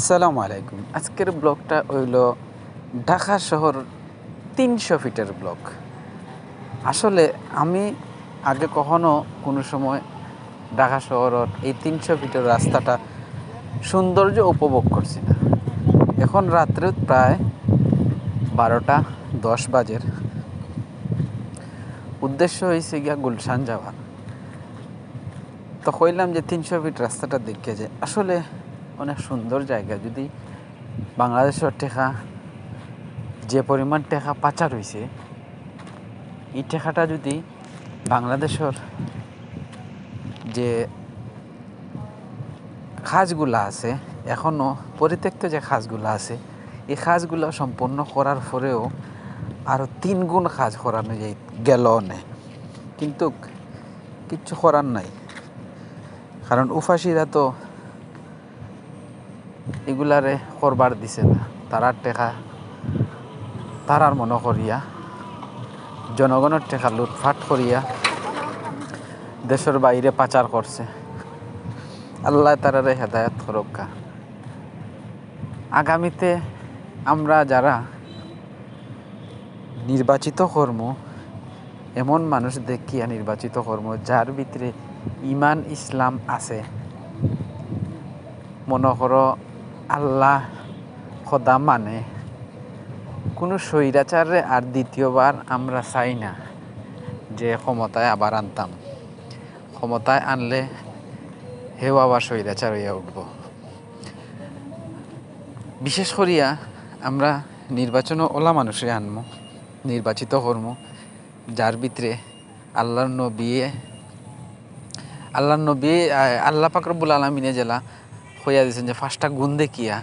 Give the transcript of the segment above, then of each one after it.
আসসালামু আলাইকুম। আজকের ব্লগটা হইল ঢাকা শহর তিনশো ফিটের ব্লক আসলে আমি আগে কখনো কোনো সময় ঢাকা শহরের এই তিনশো ফিটের রাস্তাটা সৌন্দর্য উপভোগ করছি না। এখন রাত্রে প্রায় বারোটা, দশ বাজের উদ্দেশ্য হয়েছে গিয়া গুলশান যাওয়ার। তো কইলাম যে তিনশো ফিট রাস্তাটা দেখে যে আসলে অনেক সুন্দর জায়গা। যদি বাংলাদেশের টেকা, যে পরিমাণ টেকা পাচার হয়েছে এই টেকাটা যদি বাংলাদেশের যে খাজগুলা আছে এখনও পরিত্যক্ত যে খাজগুলা আছে, এই খাজগুলো সম্পন্ন করার পরেও আরও তিন গুণ কাজ করানো যাই গেল নে কিন্তু কিচ্ছু করার নাই। কারণ উফাসিরা তো এগুলারে করবার দিছে না। তারার টেকা, তারার মনে করিয়া, জনগণের টেকা লুটফাট করিয়া দেশের বাইরে পাচার করছে। আল্লাহ তারারে হেদায়ত করক্কা আগামীতে আমরা যারা নির্বাচিত কর্ম, এমন মানুষ দেখিয়া নির্বাচিত কর্ম, যার ভিতরে ইমান, ইসলাম আছে, মনে করো আল্লাহ খোদা মানে। কোনো স্বৈরাচারে আর দ্বিতীয়বার আমরা চাই না যে ক্ষমতায় আবার আনতাম। ক্ষমতায় আনলে হেও আবার স্বৈরাচার হইয়া উঠব। বিশেষ করিয়া আমরা নির্বাচনও ওলা মানুষে আনব নির্বাচিত কর্ম, যার ভিতরে আল্লাহর নবী আল্লাহর নবী আল্লাহ পাকরবুল আলমিনে জেলা হইয়া দিয়েছেন যে ফার্স্টটা গুণ দেখিয়া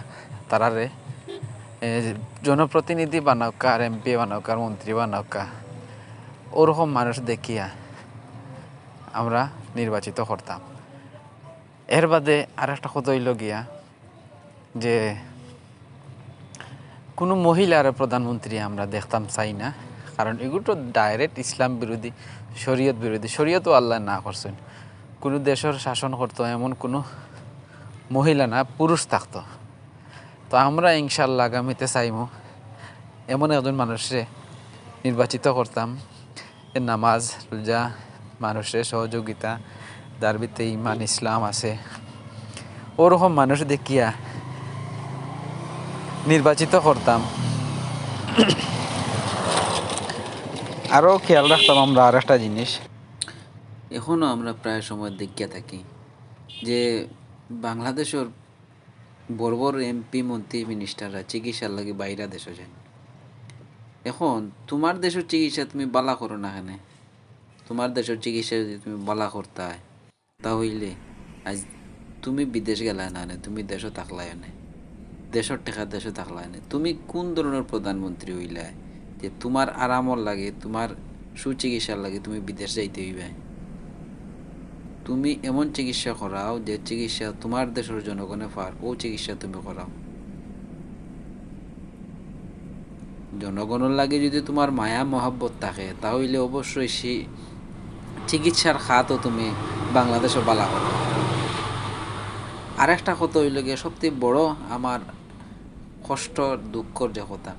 তারারে জনপ্রতিনিধি বানাওকা আর এমপি বানাওকা আর মন্ত্রী বানাওকা ওরকম মানুষ দেখিয়া আমরা নির্বাচিত করতাম এর বাদে আর একটা কথা হইল গিয়া যে কোনো মহিলার প্রধানমন্ত্রী আমরা দেখতাম চাই না, কারণ এগুলো তো ডাইরেক্ট ইসলাম বিরোধী, শরীয়ত বিরোধী, শরীয়তও আল্লাহ না করছেন। কোনো দেশের শাসন করতো এমন কোনো মহিলা না পুরুষ থাকতো। তো আমরা ইনশাল্লাহ আগামীতে চাইমু, এমন একজন মানুষে নির্বাচিত করতাম নামাজ, রোজা, মানুষের সহযোগিতা, যার ভিতরে ইমান ইসলাম আছে। ওরকম মানুষ দেখিয়া নির্বাচিত করতাম। আরও খেয়াল রাখতাম আমরা আর একটা জিনিস। এখনও আমরা প্রায় সময় দেখিয়া থাকি যে বাংলাদেশের বড় বড় এমপি মন্ত্রী মিনিস্টাররা চিকিৎসার লাগে বাইরা দেশে যান এখন তোমার দেশের চিকিৎসা তুমি বালা করো না এখানে তোমার দেশের চিকিৎসা যদি তুমি বালা করতে তাহলে আজ তুমি বিদেশ গেলা না তুমি দেশও থাকলাই না দেশের টেকা দেশে থাকলাই না তুমি কোন ধরনের প্রধানমন্ত্রী হইলা যে তোমার আরামর লাগে, তোমার সুচিকিৎসার লাগে তুমি বিদেশ যাইতে হইবে? তুমি এমন চিকিৎসা করাও যে চিকিৎসা তোমার দেশের জনগণে পার ও চিকিৎসা তুমি করাও। জনগণের লাগে যদি তোমার মায়া, মহাব্বত থাকে, তাহলে অবশ্যই সেই চিকিৎসার খাতও তুমি বাংলাদেশে বালা করো আর একটা কথা হইল গিয়ে সবথেকে বড় আমার কষ্ট, দুঃখর যে কথা,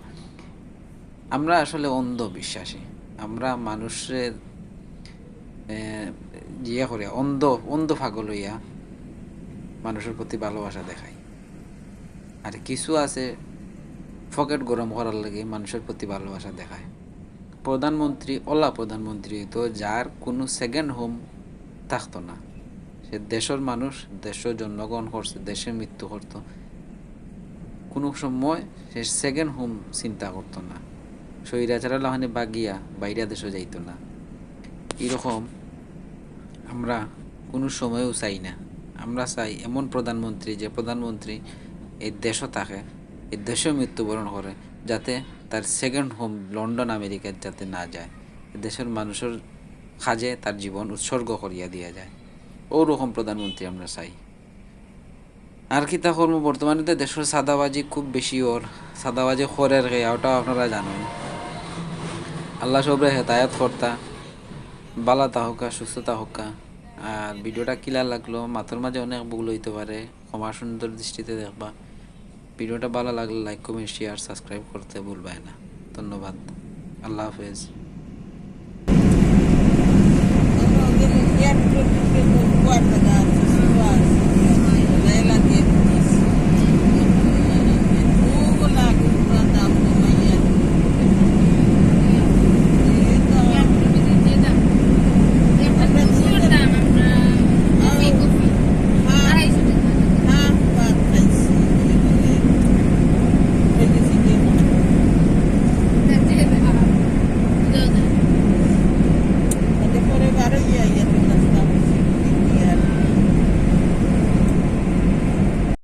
আমরা আসলে অন্ধবিশ্বাসী। আমরা মানুষের ইয়ে করে অন্ধ অন্ধ ফাগল হইয়া মানুষের প্রতি ভালোবাসা দেখায়। আর কিছু আছে ফকেট গরম করার লাগে মানুষের প্রতি ভালোবাসা দেখায়। প্রধানমন্ত্রী ওলা প্রধানমন্ত্রী তো যার কোনো সেকেন্ড হোম থাকতো না। সে দেশের মানুষ দেশের জন্মগ্রহণ করছে, দেশে মৃত্যু করতো। কোনো সময় সে সেকেন্ড হোম চিন্তা করতো না। স্বৈরাচারা লাহানে বাগিয়া বাইরা দেশে যাইতো না। এরকম আমরা কোনো সময়ও চাই না। আমরা চাই এমন প্রধানমন্ত্রী যে প্রধানমন্ত্রী এই দেশও থাকে এই দেশেও মৃত্যুবরণ করে, যাতে তার সেকেন্ড হোম লন্ডন আমেরিকার যাতে না যায়। দেশের মানুষের কাজে তার জীবন উৎসর্গ করিয়া দিয়া যায়। ওরকম প্রধানমন্ত্রী আমরা চাই। আর কি তা কর্ম বর্তমানে তো দেশের সাদাবাজি খুব বেশি ওর। সাদাবাজি খরের খেয়া ওটাও আপনারা জানেন। আল্লাহ সবরে হেদায়ত কর্তা। বালা তাহকা সুস্থ তাহকা আর। ভিডিওটা কিলা লাগল, মাথার মাঝে অনেক ভুল হইতে পারে, ক্ষমা সুন্দর দৃষ্টিতে দেখবা। ভিডিওটা ভালো লাগলে লাইক কমেন্ট শেয়ার সাবস্ক্রাইব করতে ভুলবাই না। ধন্যবাদ। আল্লাহ হাফেজ।